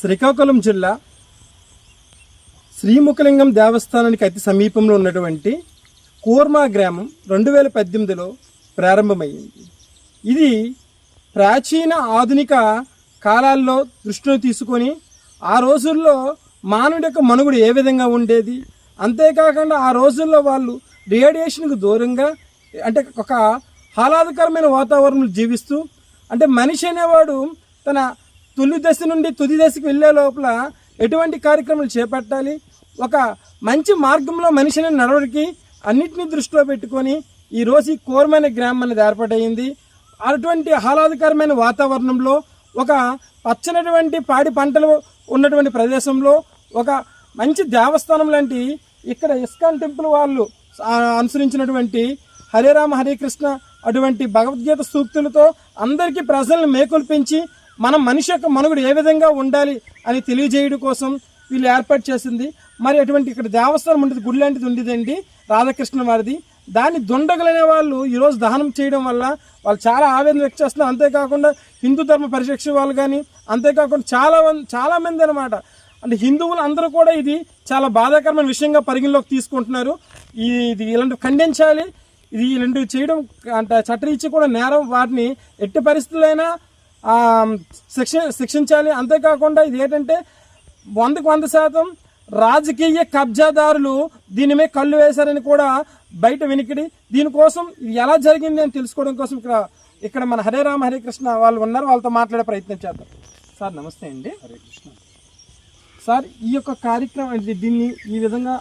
శ్రీకాకుళం జిల్లా శ్రీముఖలింగం దేవస్థానానికి అతి సమీపంలో ఉన్నటువంటి కూర్మా గ్రామం రెండు వేల పద్దెనిమిదిలో ప్రారంభమైంది. ఇది ప్రాచీన ఆధునిక కాలాల్లో దృష్టిలో తీసుకొని ఆ రోజుల్లో మానవుడి యొక్క మనుగుడు ఏ విధంగా ఉండేది? అంతేకాకుండా ఆ రోజుల్లో వాళ్ళు రేడియేషన్కు దూరంగా అంటే ఒక ఆహ్లాదకరమైన వాతావరణంలో జీవిస్తూ అంటే మనిషి అనేవాడు తన తొలి దశ నుండి తుది దశకి వెళ్ళే లోపల ఎటువంటి కార్యక్రమాలు చేపట్టాలి? ఒక మంచి మార్గంలో మనిషిని నడవడికి అన్నిటినీ దృష్టిలో పెట్టుకొని ఈరోజు ఈ కోరమైన గ్రామం అనేది ఏర్పాటైంది అటువంటి ఆహ్లాదకరమైన వాతావరణంలో ఒక పచ్చనటువంటి పాడి పంటలు ఉన్నటువంటి ప్రదేశంలో ఒక మంచి దేవస్థానం లాంటి ఇక్కడ ఇస్కాన్ టెంపుల్ వాళ్ళు అనుసరించినటువంటి హరే రామ హరే కృష్ణ అటువంటి భగవద్గీత సూక్తులతో అందరికీ ప్రజలను మేకొల్పించి మనం మనిషి యొక్క మనుగుడు ఏ విధంగా ఉండాలి అని తెలియజేయడం కోసం వీళ్ళు ఏర్పాటు చేసింది. మరి అటువంటి ఇక్కడ దేవస్థానం ఉంటుంది గుడి లాంటిది ఉండేదండి రాధాకృష్ణ వారిది. దాన్ని దుండగలనే వాళ్ళు ఈరోజు దహనం చేయడం వల్ల వాళ్ళు చాలా ఆవేదన వ్యక్తం చేస్తున్నారు. అంతేకాకుండా హిందూ ధర్మ పరిరక్షణ వాళ్ళు కానీ అంతేకాకుండా చాలా చాలామంది చాలా మంది అనమాట అంటే హిందువులు అందరూ కూడా ఇది చాలా బాధాకరమైన విషయంగా పరిగణలోకి తీసుకుంటున్నారు. ఈ- ఇది ఇలాంటివి ఖండించాలి. ఇది ఇలాంటివి చేయడం అంటే చట్టరీత్యా కూడా నేరం వాటిని ఎట్టి పరిస్థితులైనా శిక్ష శిక్షించాలి. అంతేకాకుండా ఇది ఏంటంటే వందకు వంద శాతం రాజకీయ కబ్జాదారులు దీని మీద కళ్ళు వేశారని కూడా బయట వినికిడి దీనికోసం ఇది ఎలా జరిగింది అని తెలుసుకోవడం కోసం ఇక్కడ ఇక్కడ మన హరే రామ హరే కృష్ణ వాళ్ళు ఉన్నారు. వాళ్ళతో మాట్లాడే ప్రయత్నం చేద్దాం. సార్ నమస్తే అండి. హరే కృష్ణ. సార్ ఈ యొక్క కార్యక్రమం దీన్ని ఈ విధంగా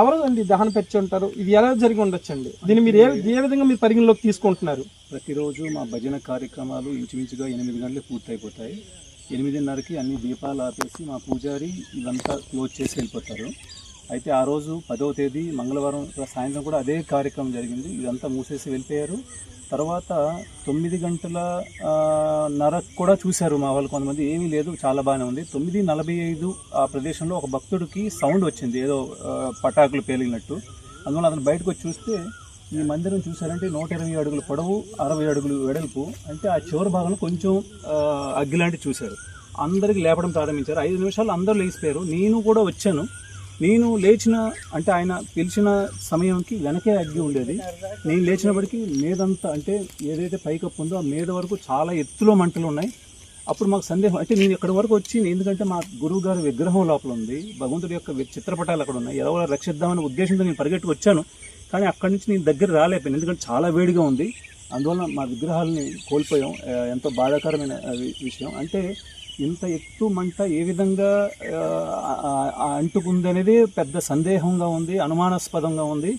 ఎవరు అండి దహన పెట్టి ఉంటారు? ఇది ఎలా జరిగి ఉండొచ్చండి? దీన్ని మీరు ఏ ఏ విధంగా మీరు పరిగణలోకి తీసుకుంటున్నారు? ప్రతిరోజు మా భజన కార్యక్రమాలు ఇంచుమించుగా ఎనిమిది గంటలు పూర్తయిపోతాయి. ఎనిమిదిన్నరకి అన్ని దీపాలు ఆపేసి మా పూజారి ఇదంతా క్లోజ్ చేసి వెళ్ళిపోతారు. అయితే ఆ రోజు పదవ తేదీ మంగళవారం సాయంత్రం కూడా అదే కార్యక్రమం జరిగింది. ఇదంతా మూసేసి వెళ్ళిపోయారు. తర్వాత తొమ్మిది గంటల నర నరకు కూడా చూశారు మా వాళ్ళు కొంతమంది. ఏమీ లేదు చాలా బాగానే ఉంది. తొమ్మిది నలభై ఐదు ఆ ప్రదేశంలో ఒక భక్తుడికి సౌండ్ వచ్చింది. ఏదో పటాకులు పేలినట్టు. అందువల్ల అతను బయటకు వచ్చి చూస్తే ఈ మందిరం చూసారంటే నూట ఇరవై అడుగుల పొడవు అరవై అడుగులు వెడల్పు. అంటే ఆ చివరి భాగంలో కొంచెం అగ్గిలాంటి చూశారు. అందరికి లేపడం ప్రారంభించారు. ఐదు నిమిషాలు అందరూ లేచిపోయారు. నేను కూడా వచ్చాను. నేను లేచిన అంటే ఆయన పిలిచిన సమయంకి వెనకే అగ్గి ఉండేది. నేను లేచినప్పటికీ మీదంతా అంటే ఏదైతే పైకప్పు ఉందో ఆ మీద వరకు చాలా ఎత్తులో మంటలు ఉన్నాయి. అప్పుడు మాకు సందేహం అంటే నేను ఇక్కడ వరకు వచ్చి ఎందుకంటే మా గురువు గారి విగ్రహం లోపల ఉంది. భగవంతుడి యొక్క చిత్రపటాలు అక్కడ ఉన్నాయి. ఎవరో రక్షిద్దామనే ఉద్దేశంతో నేను పరిగెట్టుకు వచ్చాను. కానీ అక్కడి నుంచి నేను దగ్గర రాలేకపోయాను. ఎందుకంటే చాలా వేడిగా ఉంది. అందువల్ల మా విగ్రహాలని కోల్పోయాం. ఎంతో బాధాకరమైన విషయం. అంటే ఇంత ఎత్తు మంట ఏ విధంగా అంటుకుంది అనేది పెద్ద సందేహంగా ఉంది అనుమానాస్పదంగా ఉంది.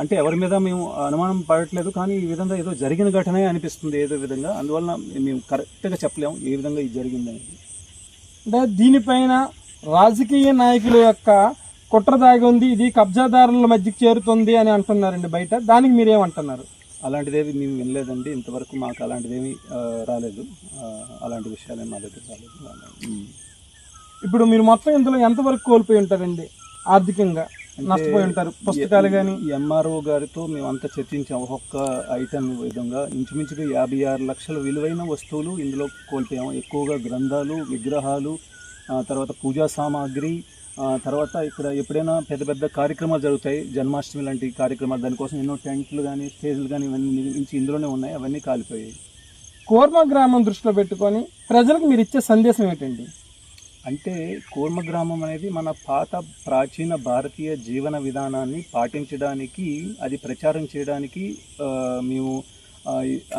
అంటే ఎవరి మీద మేము అనుమానం పడట్లేదు కానీ ఈ విధంగా ఏదో జరిగిన ఘటనే అనిపిస్తుంది ఏదో విధంగా. అందువలన మేము కరెక్ట్గా చెప్పలేము ఏ విధంగా ఇది జరిగింది అనేది అంటే దీనిపైన రాజకీయ నాయకుల యొక్క కుట్ర దాగి ఉంది ఇది కబ్జాదారుల మధ్యకి చేరుతుంది అని అంటున్నారండి బయట. దానికి మీరేమంటున్నారు? అలాంటిదేవి మేము వినలేదండి. ఇంతవరకు మాకు అలాంటిదేమీ రాలేదు. అలాంటి విషయాలేమి మా దగ్గర రాలేదు. ఇప్పుడు మీరు మొత్తం ఇందులో ఎంతవరకు కోల్పోయి ఉంటారండి? ఆర్థికంగా నష్టపోయి ఉంటారు. పుస్తకాలు కానీ ఎంఆర్ఓ గారితో మేమంతా చర్చించాం. ఒక్కొక్క ఐటమ్ విధంగా ఇంచుమించుగా యాభై ఆరు లక్షల విలువైన వస్తువులు ఇందులో కోల్పోయాం. ఎక్కువగా గ్రంథాలు విగ్రహాలు తర్వాత పూజా సామాగ్రి తర్వాత ఇక్కడ ఎప్పుడైనా పెద్ద పెద్ద కార్యక్రమాలు జరుగుతాయి. జన్మాష్టమి లాంటి కార్యక్రమాలు. దానికోసం ఎన్నో టెంట్లు కానీ స్టేజ్లు కానీ ఇవన్నీ నిర్మించి ఇందులోనే ఉన్నాయి. అవన్నీ కాలిపోయాయి. కోర్మ గ్రామం దృష్టిలో పెట్టుకొని ప్రజలకు మీరు ఇచ్చే సందేశం ఏంటండి అంటే కూర్మ గ్రామం అనేది మన పాత ప్రాచీన భారతీయ జీవన విధానాన్ని పాటించడానికి అది ప్రచారం చేయడానికి మేము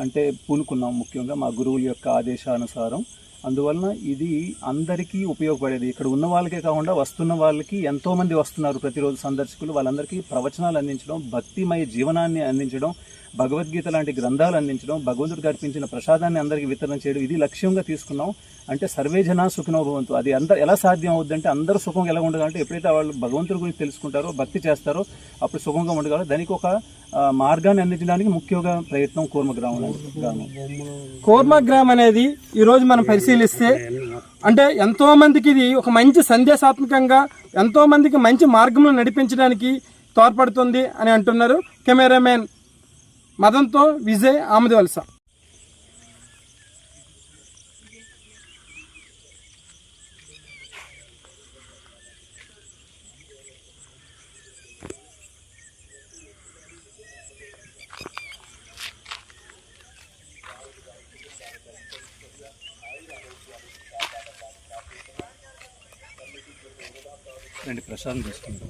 అంటే పూనుకున్నాం ముఖ్యంగా మా గురువుల యొక్క ఆదేశానుసారం. అందువలన ఇది అందరికీ ఉపయోగపడేది. ఇక్కడ ఉన్న వాళ్ళకే కాకుండా వస్తున్న వాళ్ళకి ఎంతోమంది వస్తున్నారు ప్రతిరోజు సందర్శకులు. వాళ్ళందరికీ ప్రవచనాలు అందించడం భక్తిమయ జీవనాన్ని అందించడం భగవద్గీత లాంటి గ్రంథాలు అందించడం భగవంతుడు కల్పించిన ప్రసాదాన్ని అందరికీ వితరణ చేయడం ఇది లక్ష్యంగా తీసుకున్నాం. అంటే సర్వే జనా సుఖినో భవంతు. అది అందరు ఎలా సాధ్యం అవుద్దంటే అందరూ సుఖంగా ఎలా ఉండగలంటే ఎప్పుడైతే వాళ్ళు భగవంతుడి గురించి తెలుసుకుంటారో భక్తి చేస్తారో అప్పుడు సుఖంగా ఉండగలరు. దానికి ఒక మార్గాన్ని అందించడానికి ముఖ్యంగా ప్రయత్నం కోర్మ గ్రామం గ్రామం కోర్మ గ్రామ్ అనేది ఈరోజు మనం పరిశీలిస్తే అంటే ఎంతో మందికి ఇది ఒక మంచి సందేశాత్మకంగా ఎంతో మందికి మంచి మార్గంలో నడిపించడానికి తోడ్పడుతుంది అని అంటున్నారు కెమెరామెన్ మదంతో విజయ్ ఆమదివలస రండి ప్రసాదం తీసుకుంటాం